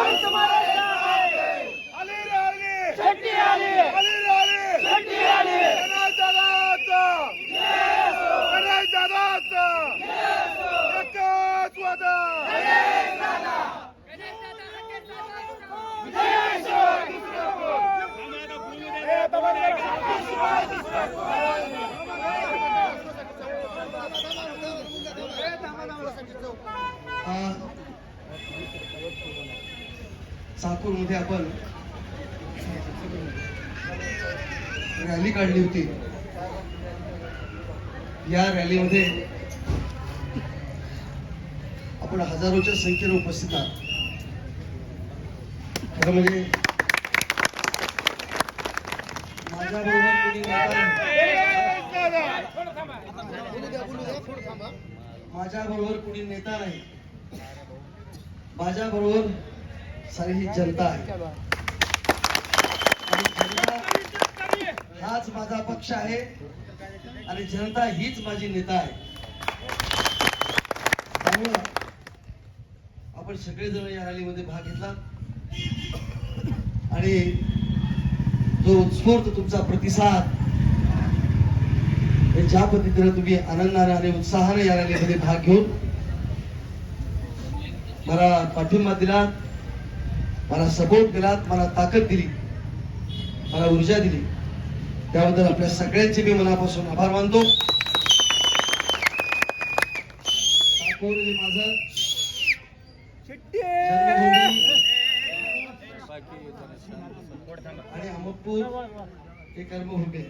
ありがい。चाकूरमध्ये आपण. रॅली काढली होती. या रॅलीमध्ये आपण हजारोच्या संख्येने उपस्थित आहात. खरं म्हणजे माझ्याबरोबर कुणी नेता नाही. माझ्याबरोबर कुणी नेता नाही माझ्याबरोबर सारी ही जनता आहे. आणि जनता हाच माझा पक्ष आहे. आणि जनता हीच माझी नेता आहे. त्यामुळं आपण सगळेजण या रॅलीमध्ये भाग घेतला. आणि जो उत्स्फूर्त तुमचा प्रतिसाद ज्या पद्धतीने तुम्ही आनंदाने आणि उत्साहाने या रॅलीमध्ये भाग घेऊन मला पाठिंबा दिलात. मला सपोर्ट दिलात मला ताकद दिली मला ऊर्जा दिली. त्याबद्दल आपल्या सगळ्यांचे मी मनापासून आभार मानतो. माझं आणि अमरपूर हे कर्मभूमी.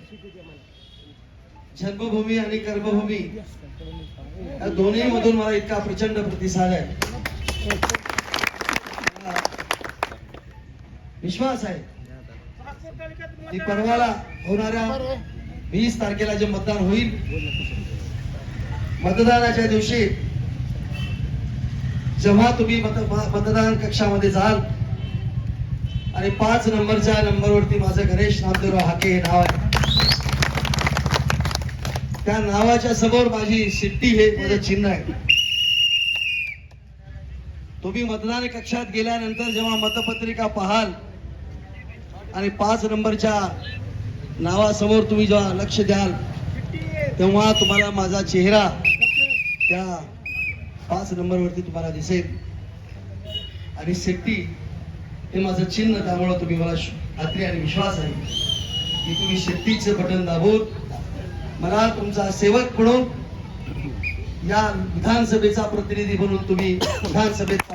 जन्मभूमी आणि कर्मभूमी. या दोन्ही मधून मला इतका प्रचंड प्रतिसाद आहे मला विश्वास आहे. की परवाला होणाऱ्या वीस तारखेला जे मतदान होईल मतदानाच्या दिवशी जेव्हा तुम्ही मत मतदान कक्षामध्ये जाल आणि पाच नंबरच्या नंबरवरती माझं गणेश नामदेवराव हाके हे नाव आहे. त्या नावाच्या समोर माझी शिट्टी हे माझं चिन्ह आहे. तुम्ही मतदान कक्षात गेल्यानंतर जेव्हा मतपत्रिका पाहाल आणि पाच नंबरच्या नावासमोर तुम्ही जेव्हा लक्ष द्याल तेव्हा तुम्हाला माझा चेहरा त्या पाच नंबरवरती तुम्हाला दिसेल. आणि शेट्टी हे माझं चिन्ह त्यामुळं तुम्ही मला खात्री आणि विश्वास आहे की तुम्ही शेट्टीचं बटन दाबून मला तुमचा सेवक म्हणून या विधानसभेचा प्रतिनिधी म्हणून तुम्ही विधानसभेत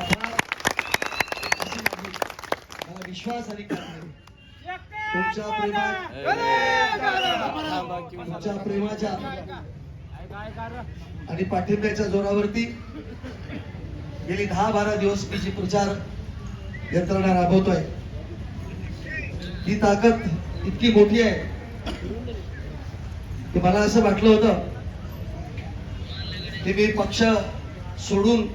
मला विश्वास आणि खात्री तुमच्या प्रेमात तुमच्या प्रेमाच्या आणि पाठिंब्याच्या जोरावरती गेली दहा बारा दिवस मी जी प्रचार यंत्रणा राबवतोय ही ताकद इतकी मोठी आहे की मला असं वाटलं होतं की मी पक्ष सोडून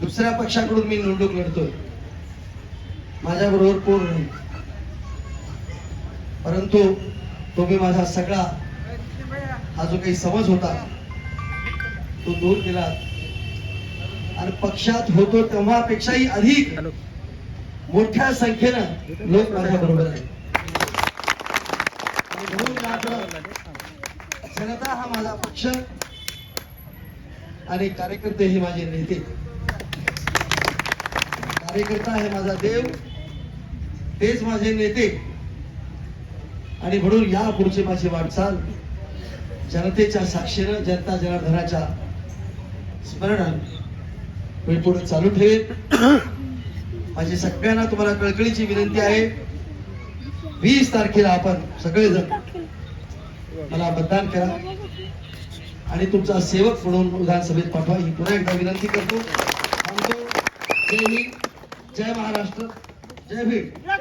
दुसऱ्या पक्षाकडून मी निवडणूक लढतोय. माझ्या बरोबर कोण नाही? परंतु तुम्ही माझा सगळा हा जो काही समज होता. तो दूर केला आणि पक्षात होतो तेव्हापेक्षाही अधिक मोठ्या संख्येनं लोक माझ्या बरोबर आहेत मात्र जनता हा माझा पक्ष आणि कार्यकर्ते हे माझे नेते. कार्यकर्ता हे माझा देव. तेच माझे नेते. आणि म्हणून या पुढची माझी वाटचाल जनतेच्या साक्षीनं जनता जनार्दनाच्या स्मरणात मी पुढे चालू ठेवेन. माझी सगळ्यांना तुम्हाला कळकळीची विनंती आहे. वीस तारखेला आपण सगळेजण मला मतदान करा. आणि तुमचा सेवक म्हणून विधानसभेत पाठवा. ही पुन्हा एकदा विनंती करतो. जय हिंद. जय महाराष्ट्र. जय भीम.